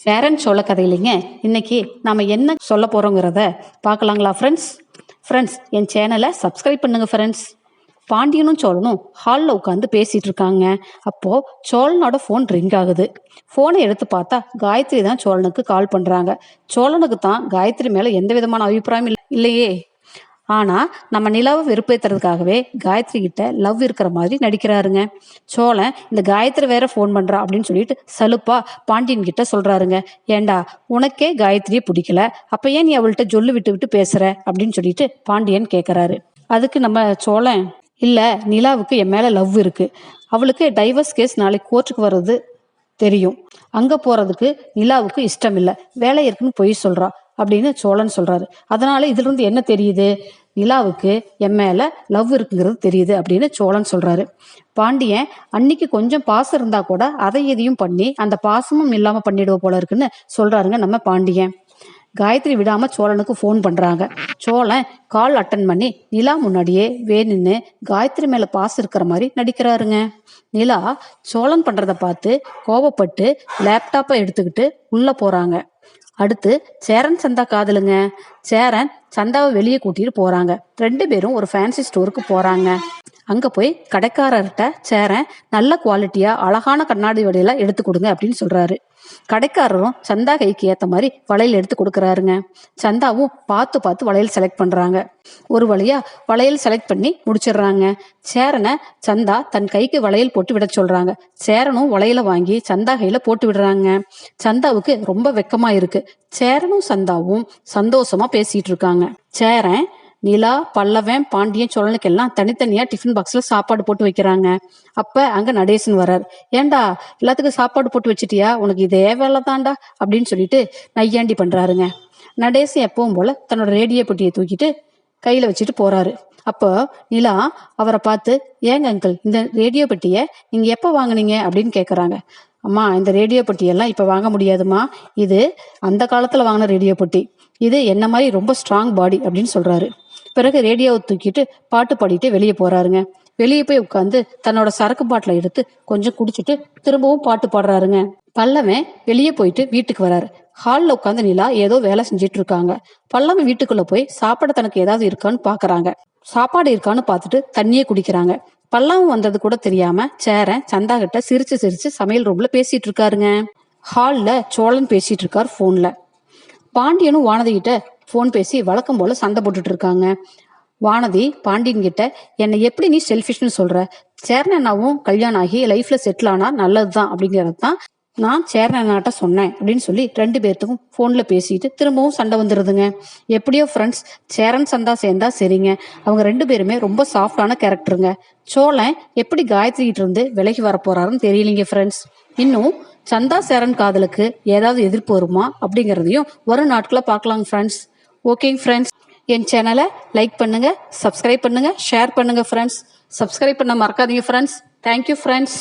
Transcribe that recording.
சேரன் சோழ கதையிலிங்க இன்னைக்கு நாம என்ன சொல்ல போறோங்கிறத பார்க்கலாங்களா ஃப்ரெண்ட்ஸ் ஃப்ரெண்ட்ஸ் என் சேனலை சப்ஸ்கிரைப் பண்ணுங்க ஃப்ரெண்ட்ஸ் பாண்டியனும் சோழனும் ஹாலில் உட்காந்து பேசிட்டு இருக்காங்க. அப்போ சோழனோட ஃபோன் ரிங் ஆகுது. ஃபோனை எடுத்து பார்த்தா காயத்ரி தான் சோழனுக்கு கால் பண்றாங்க. சோழனுக்கு தான் காயத்ரி மேல எந்த விதமான அபிப்பிராயம் இல்லையே. ஆனா நம்ம நிலாவை வெறுப்பேத்துறதுக்காகவே காயத்ரி கிட்ட லவ் இருக்கிற மாதிரி நடிக்கிறாருங்க. சோழன் இந்த காயத்ரி வேற ஃபோன் பண்றா அப்படின்னு சொல்லிட்டு சலுப்பா பாண்டியன் கிட்ட சொல்றாருங்க. ஏண்டா உனக்கே காயத்ரியை பிடிக்கல. அப்ப ஏன் நீ அவள்கிட்ட ஜொல்லு விட்டு விட்டு பேசுற? அப்படின்னு சொல்லிட்டு பாண்டியன் கேக்குறாரு. அதுக்கு நம்ம சோழன் இல்ல நிலாவுக்கு என் மேல லவ் இருக்கு. அவளுக்கு டைவர்ஸ் கேஸ் நாளைக்கு கோர்ட்டுக்கு வர்றது தெரியும். அங்க போறதுக்கு நிலாவுக்கு இஷ்டம் இல்ல வேலை இருக்குன்னு பொய் சொல்றா. அப்படின்னு சோழன் சொல்றாரு. அதனால இதுல இருந்து என்ன தெரியுது? நிலாவுக்கு என் மேல லவ் இருக்குங்கிறது தெரியுது அப்படின்னு சோழன் சொல்றாரு. பாண்டியன் அன்னைக்கு கொஞ்சம் பாசம் இருந்தா கூட அதை எதையும் பண்ணி அந்த பாசமும் இல்லாம பண்ணிடுவோம் போல இருக்குன்னு சொல்றாருங்க நம்ம பாண்டியன். காயத்ரி விடாம சோழனுக்கு ஃபோன் பண்றாங்க. சோழன் கால் அட்டன் பண்ணி நிலா முன்னாடியே வேணுன்னு காயத்ரி மேல பாசம் இருக்கிற மாதிரி நடிக்கிறாருங்க. நிலா சோழன் பண்றத பார்த்து கோபப்பட்டு லேப்டாப்பை எடுத்துக்கிட்டு உள்ள போறாங்க. அடுத்து சேரன் சந்தா காதலுங்க. சேரன் சந்தாவை வெளியே கூட்டிட்டு போறாங்க. ரெண்டு பேரும் ஒரு ஃபேன்சி ஸ்டோருக்கு போறாங்க. அங்க போய் கடைக்காரர்கிட்ட சேரன் நல்ல குவாலிட்டியா அழகான கண்ணாடி வளையல எடுத்து கொடுங்க அப்படின்னு சொல்றாரு. கடைக்காரரும் சந்தா கைக்கு ஏத்த மாதிரி வளையல் எடுத்து கொடுக்கறாருங்க. சந்தாவும் பார்த்து பார்த்து வளையல் செலக்ட் பண்றாங்க. ஒரு வழியா வளையல் செலக்ட் பண்ணி முடிச்சிடுறாங்க. சேரனை சந்தா தன் கைக்கு வளையல் போட்டு விட சொல்றாங்க. சேரனும் வளையல வாங்கி சந்தா கையில போட்டு விடுறாங்க. சந்தாவுக்கு ரொம்ப வெக்கமா இருக்கு. சேரனும் சந்தாவும் சந்தோஷமா பேசிட்டு இருக்காங்க. சேரன் நிலா பல்லவன் பாண்டியன் சோழனுக்கு எல்லாம் தனித்தனியா டிஃபன் பாக்ஸ்ல சாப்பாடு போட்டு வைக்கிறாங்க. அப்ப அங்க நடேசன் வர்றார். ஏன்டா எல்லாத்துக்கும் சாப்பாடு போட்டு வச்சிட்டியா? உனக்கு இதே வேலை தான்டா அப்படின்னு சொல்லிட்டு நையாண்டி பண்றாருங்க. நடேசன் எப்பவும் போல தன்னோட ரேடியோ பெட்டியை தூக்கிட்டு கையில வச்சுட்டு போறாரு. அப்போ நிலா அவரை பார்த்து ஏங்க அங்கிள் இந்த ரேடியோ பெட்டியை நீங்க எப்போ வாங்குனீங்க? அப்படின்னு கேக்குறாங்க. அம்மா இந்த ரேடியோ பெட்டியெல்லாம் இப்போ வாங்க முடியாதும்மா இது அந்த காலத்துல வாங்கின ரேடியோ பெட்டி. இது என்ன மாதிரி ரொம்ப ஸ்ட்ராங் பாடி அப்படின்னு சொல்றாரு. பிறகு ரேடியோவை தூக்கிட்டு பாட்டு பாடிட்டு வெளியே போறாருங்க. வெளியே போய் உட்காந்து தன்னோட சரக்கு பாட்டில எடுத்து கொஞ்சம் குடிச்சிட்டு திரும்பவும் பாட்டு பாடுறாருங்க. பல்லவன் வெளியே போயிட்டு வீட்டுக்கு வராரு. ஹாலில் உட்காந்து நிலா ஏதோ வேலை செஞ்சிட்டு இருக்காங்க. பல்லவன் வீட்டுக்குள்ள போய் சாப்பாடு தனக்கு ஏதாவது இருக்கான்னு பாக்குறாங்க. சாப்பாடு இருக்கான்னு பார்த்துட்டு தண்ணியே குடிக்கிறாங்க. பல்லவன் வந்தது கூட தெரியாம சேரன் சந்தா கிட்ட சிரிச்சு சிரிச்சு சமையல் ரூம்ல பேசிட்டு இருக்காருங்க. ஹாலில் சோழன் பேசிட்டு இருக்கார் போன்ல பாண்டியனும் வானதி கிட்ட ஃபோன் பேசி வழக்கம் போல சண்டை போட்டுட்டு இருக்காங்க. வானதி பாண்டியன் கிட்ட என்னை எப்படி நீ செல்ஃபிஷ்னு சொல்ற? சேரனாவும் கல்யாணம் ஆகி லைஃப்ல செட்டில் ஆனா நல்லதுதான் அப்படிங்கிறது தான் நான் சேர்னாட்ட சொன்னேன் அப்படின்னு சொல்லி ரெண்டு பேர்த்துக்கும் ஃபோன்ல பேசிட்டு திரும்பவும் சண்டை வந்துடுதுங்க எப்படியோ ஃப்ரெண்ட்ஸ் சேரன் சந்தா சேர்ந்தா சரிங்க. அவங்க ரெண்டு பேருமே ரொம்ப சாஃப்டான கேரக்டருங்க சோழன் எப்படி காயத்ரி இருந்து விலகி வர போறாருன்னு தெரியலீங்க ஃப்ரெண்ட்ஸ் இன்னும் சந்தா சேரன் காதலுக்கு ஏதாவது எதிர்ப்பு வருமா அப்படிங்கிறதையும் வரும் நாட்களில் பார்க்கலாங்க ஃப்ரெண்ட்ஸ் ஓகேங்க ஃப்ரெண்ட்ஸ் என் சேனலை லைக் பண்ணுங்க சப்ஸ்கிரைப் பண்ணுங்க ஷேர் பண்ணுங்க ஃப்ரெண்ட்ஸ் சப்ஸ்கிரைப் பண்ண மறக்காதீங்க ஃப்ரெண்ட்ஸ் தேங்க்யூ ஃப்ரெண்ட்ஸ்